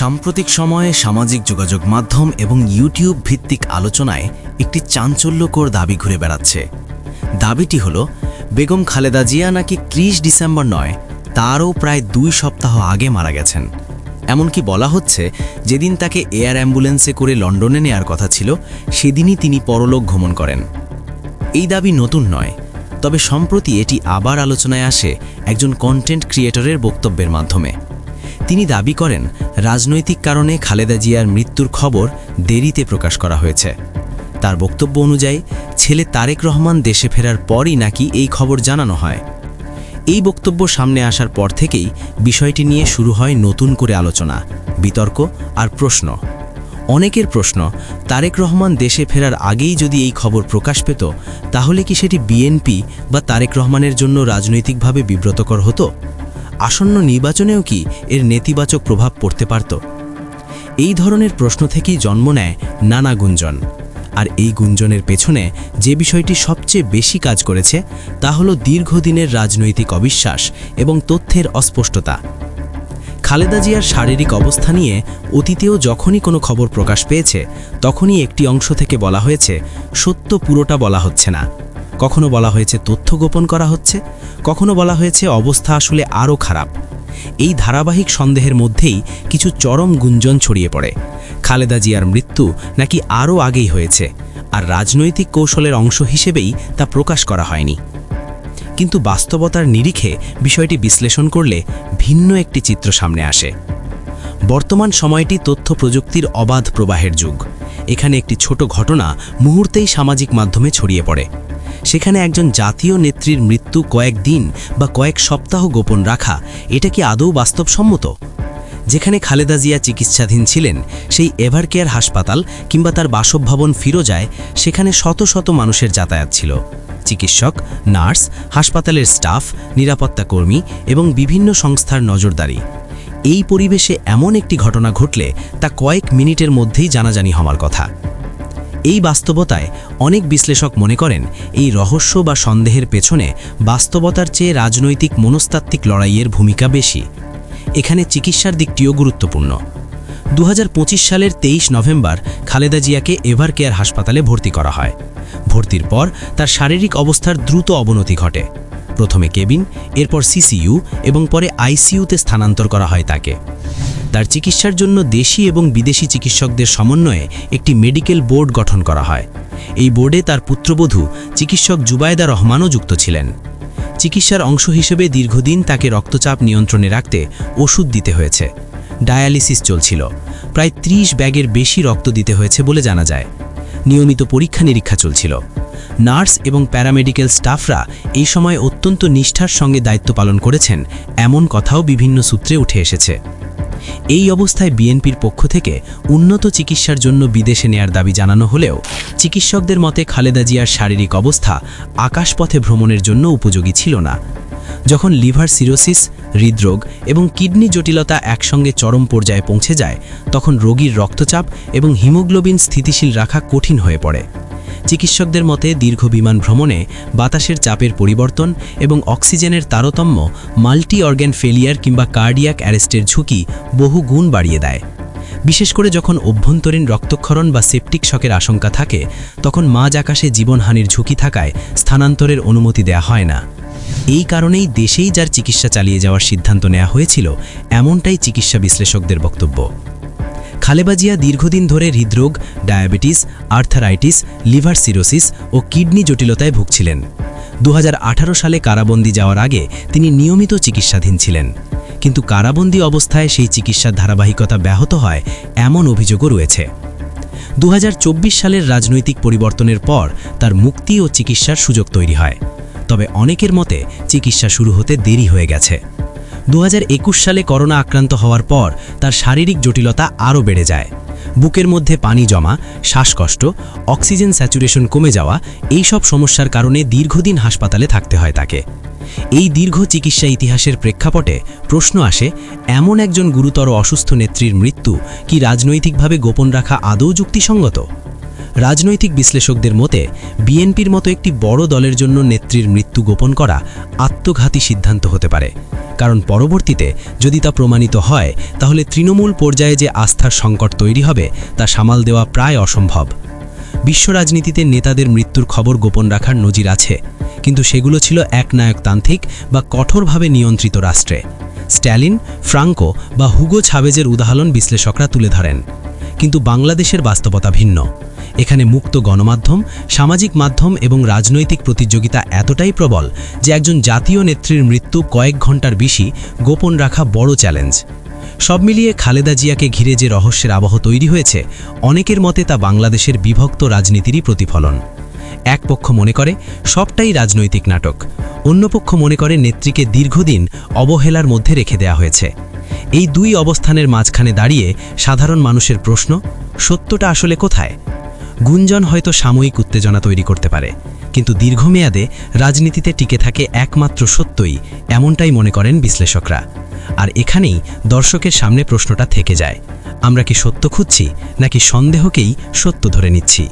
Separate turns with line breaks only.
সাম্প্রতিক সময়ে সামাজিক যোগাযোগ মাধ্যম এবং ইউটিউব ভিত্তিক আলোচনায় একটি চাঞ্চল্যকর দাবি ঘুরে বেড়াচ্ছে। দাবিটি হল, বেগম খালেদা জিয়া নাকি ত্রিশ ডিসেম্বর নয়, তারও প্রায় দুই সপ্তাহ আগে মারা গেছেন। এমনকি বলা হচ্ছে, যেদিন তাকে এয়ার অ্যাম্বুলেন্সে করে লন্ডনে নেয়ার কথা ছিল, সেদিনই তিনি পরলোক ভ্রমণ করেন। এই দাবি নতুন নয়, তবে সম্প্রতি এটি আবার আলোচনায় আসে একজন কন্টেন্ট ক্রিয়েটরের বক্তব্যের মাধ্যমে। তিনি দাবি করেন, রাজনৈতিক কারণে খালেদা জিয়ার মৃত্যুর খবর দেরিতে প্রকাশ করা হয়েছে। তার বক্তব্য অনুযায়ী, ছেলে তারেক রহমান দেশে ফেরার পরই নাকি এই খবর জানানো হয়। এই বক্তব্য সামনে আসার পর থেকেই বিষয়টি নিয়ে শুরু হয় নতুন করে আলোচনা, বিতর্ক আর প্রশ্ন। অনেকের প্রশ্ন, তারেক রহমান দেশে ফেরার আগেই যদি এই খবর প্রকাশ পেত, তাহলে কি সেটি বিএনপি বা তারেক রহমানের জন্য রাজনৈতিকভাবে বিব্রতকর হতো? আসন্ন নির্বাচনেও কি এর নেতিবাচক প্রভাব পড়তে পারত? এই ধরনের প্রশ্ন থেকেই জন্ম নেয় নানা গুঞ্জন। আর এই গুঞ্জনের পেছনে যে বিষয়টি সবচেয়ে বেশি কাজ করেছে, তা হল দীর্ঘদিনের রাজনৈতিক অবিশ্বাস এবং তথ্যের অস্পষ্টতা। খালেদা জিয়ার শারীরিক অবস্থা নিয়ে অতীতেও যখনই কোনো খবর প্রকাশ পেয়েছে, তখনই একটি অংশ থেকে বলা হয়েছে, সত্য পুরোটা বলা হচ্ছে না। কখনো বলা হয়েছে তথ্য গোপন করা হচ্ছে, কখনো বলা হয়েছে অবস্থা আসলে আরও খারাপ। এই ধারাবাহিক সন্দেহের মধ্যেই কিছু চরম গুঞ্জন ছড়িয়ে পড়ে। খালেদা জিয়ার মৃত্যু নাকি আরও আগেই হয়েছে, আর রাজনৈতিক কৌশলের অংশ হিসেবেই তা প্রকাশ করা হয়নি। কিন্তু বাস্তবতার নিরিখে বিষয়টি বিশ্লেষণ করলে ভিন্ন একটি চিত্র সামনে আসে। বর্তমান সময়টি তথ্য প্রযুক্তির অবাধ প্রবাহের যুগ। এখানে একটি ছোট ঘটনা মুহূর্তেই সামাজিক মাধ্যমে ছড়িয়ে পড়ে। সেখানে একজন জাতীয় নেত্রীর মৃত্যু কয়েক দিন বা কয়েক সপ্তাহ গোপন রাখা, এটা কি আদৌ বাস্তবসম্মত? যেখানে খালেদা জিয়া চিকিৎসাধীন ছিলেন, সেই এভারকেয়ার হাসপাতাল কিংবা তার বাসভবন ফিরোজায় সেখানে শত শত মানুষের যাতায়াত ছিল। চিকিৎসক, নার্স, হাসপাতালের স্টাফ, নিরাপত্তা কর্মী এবং বিভিন্ন সংস্থার নজরদারি। এই পরিবেশে এমন একটি ঘটনা ঘটলে তা কয়েক মিনিটের মধ্যেই জানাজানি হওয়ার কথা। এই বাস্তবতায় অনেক বিশ্লেষক মনে করেন এই রহস্য বা সন্দেহের পেছনে বাস্তবতার চেয়ে রাজনৈতিক মনস্তাত্ত্বিক লড়াইয়ের ভূমিকা বেশি। এখানে চিকিৎসার দিকটিও গুরুত্বপূর্ণ। দু হাজার পঁচিশ সালের তেইশ নভেম্বর খালেদা জিয়াকে এভার কেয়ার হাসপাতালে ভর্তি করা হয়। ভর্তির পর তার শারীরিক অবস্থার দ্রুত অবনতি ঘটে। প্রথমে কেবিন, এরপর সিসিইউ এবং পরে আইসিইউতে স্থানান্তর করা হয় তাকে। তার চিকিৎসার জন্য দেশি এবং বিদেশি চিকিৎসকদের সমন্বয়ে একটি মেডিকেল বোর্ড গঠন করা হয়। এই বোর্ডে তার পুত্রবধূ চিকিৎসক জুবায়দা রহমানও যুক্ত ছিলেন। চিকিৎসার অংশ হিসেবে দীর্ঘদিন তাকে রক্তচাপ নিয়ন্ত্রণে রাখতে ওষুধ দিতে হয়েছে। ডায়ালিসিস চলছিল। প্রায় ত্রিশ ব্যাগের বেশি রক্ত দিতে হয়েছে বলে জানা যায়। নিয়মিত পরীক্ষা নিরীক্ষা চলছিল। নার্স এবং প্যারামেডিক্যাল স্টাফরা এই সময় অত্যন্ত নিষ্ঠার সঙ্গে দায়িত্ব পালন করেছেন, এমন কথাও বিভিন্ন সূত্রে উঠে এসেছে। এই অবস্থায় বিএনপির পক্ষ থেকে উন্নত চিকিৎসার জন্য বিদেশে নেয়ার দাবি জানানো হলেও চিকিৎসকদের মতে খালেদা জিয়ার শারীরিক অবস্থা আকাশপথে ভ্রমণের জন্য উপযোগী ছিল না। যখন লিভার সিরোসিস, হৃদরোগ এবং কিডনি জটিলতা একসঙ্গে চরম পর্যায়ে পৌঁছে যায়, তখন রোগীর রক্তচাপ এবং হিমোগ্লোবিন স্থিতিশীল রাখা কঠিন হয়ে পড়ে। চিকিৎসকদের মতে দীর্ঘ বিমান ভ্রমণে বাতাসের চাপের পরিবর্তন এবং অক্সিজেনের তারতম্য মাল্টি অর্গ্যান ফেলিয়ার কিংবা কার্ডিয়াক অ্যারেস্টের ঝুঁকি বহু গুণ বাড়িয়ে দেয়। বিশেষ করে যখন অভ্যন্তরীণ রক্তক্ষরণ বা সেপটিক শকের আশঙ্কা থাকে, তখন মাঝ আকাশে জীবনহানির ঝুঁকি থাকায় স্থানান্তরের অনুমতি দেয়া হয় না। এই কারণেই দেশেই যার চিকিৎসা চালিয়ে যাওয়ার সিদ্ধান্ত নেওয়া হয়েছিল, এমনটাই চিকিৎসা বিশ্লেষকদের বক্তব্য। খালেবাজিয়া দীর্ঘদিন ধরে হৃদরোগ, ডায়াবেটিস, আর্থারাইটিস, লিভার সিরোসিস ও কিডনি জটিলতায় ভুগছিলেন। দু হাজার আঠারো সালে কারাবন্দি যাওয়ার আগে তিনি নিয়মিত চিকিৎসাধীন ছিলেন। কিন্তু কারাবন্দি অবস্থায় সেই চিকিৎসার ধারাবাহিকতা ব্যাহত হয় এমন অভিযোগও রয়েছে। দু হাজার চব্বিশ সালের রাজনৈতিক পরিবর্তনের পর তার মুক্তি ও চিকিৎসার সুযোগ তৈরি হয়। তবে অনেকের মতে চিকিৎসা শুরু হতে দেরি হয়ে গেছে। দু হাজার একুশ সালে করোনা আক্রান্ত হওয়ার পর তার শারীরিক জটিলতা আরও বেড়ে যায়। বুকের মধ্যে পানি জমা, শ্বাসকষ্ট, অক্সিজেন স্যাচুরেশন কমে যাওয়া এই সব সমস্যার কারণে দীর্ঘদিন হাসপাতালে থাকতে হয় তাকে। এই দীর্ঘ চিকিৎসা ইতিহাসের প্রেক্ষাপটে প্রশ্ন আসে, এমন একজন গুরুতর অসুস্থ নেত্রীর মৃত্যু কি রাজনৈতিকভাবে গোপন রাখা আদৌ যুক্তিসঙ্গত? রাজনৈতিক বিশ্লেষকদের মতে, বিএনপির মতো একটি বড় দলের জন্য নেত্রীর মৃত্যু গোপন করা আত্মঘাতী সিদ্ধান্ত হতে পারে। কারণ পরবর্তীতে যদি তা প্রমাণিত হয়, তাহলে তৃণমূল পর্যায়ে যে আস্থার সংকট তৈরি হবে, তা সামাল দেওয়া প্রায় অসম্ভব। বিশ্ব রাজনীতিতে নেতাদের মৃত্যুর খবর গোপন রাখার নজির আছে, কিন্তু সেগুলো ছিল একনায়কতান্ত্রিক বা কঠোরভাবে নিয়ন্ত্রিত রাষ্ট্রে। স্ট্যালিন, ফ্রাঙ্কো বা হুগো ছাবেজের উদাহরণ বিশ্লেষকরা তুলে ধরেন। কিন্তু বাংলাদেশের বাস্তবতা ভিন্ন। এখানে মুক্ত গণমাধ্যম, সামাজিক মাধ্যম এবং রাজনৈতিক প্রতিযোগিতা এতটাই প্রবল যে একজন জাতীয় নেত্রীর মৃত্যু কয়েক ঘণ্টার বেশি গোপন রাখা বড় চ্যালেঞ্জ। সব মিলিয়ে খালেদা জিয়াকে ঘিরে যে রহস্যের আবহ তৈরি হয়েছে, অনেকের মতে তা বাংলাদেশের বিভক্ত রাজনীতিরই প্রতিফলন। এক পক্ষ মনে করে, সবটাই রাজনৈতিক নাটক। অন্য পক্ষ মনে করে, নেত্রীকে দীর্ঘদিন অবহেলার মধ্যে রেখে দেয়া হয়েছে। এই দুই অবস্থানের মাঝখানে দাঁড়িয়ে সাধারণ মানুষের প্রশ্ন, সত্যটা আসলে কোথায়? গুঞ্জন হয়তো সাময়িক উত্তেজনা তৈরি করতে পারে, কিন্তু দীর্ঘমেয়াদে রাজনীতিতে টিকে থাকে একমাত্র সত্যই, এমনটাই মনে করেন বিশ্লেষকরা। আর এখানেই দর্শকের সামনে প্রশ্নটা থেকে যায়, আমরা কি সত্য খুঁজছি, নাকি সন্দেহকেই সত্য ধরে নিচ্ছি?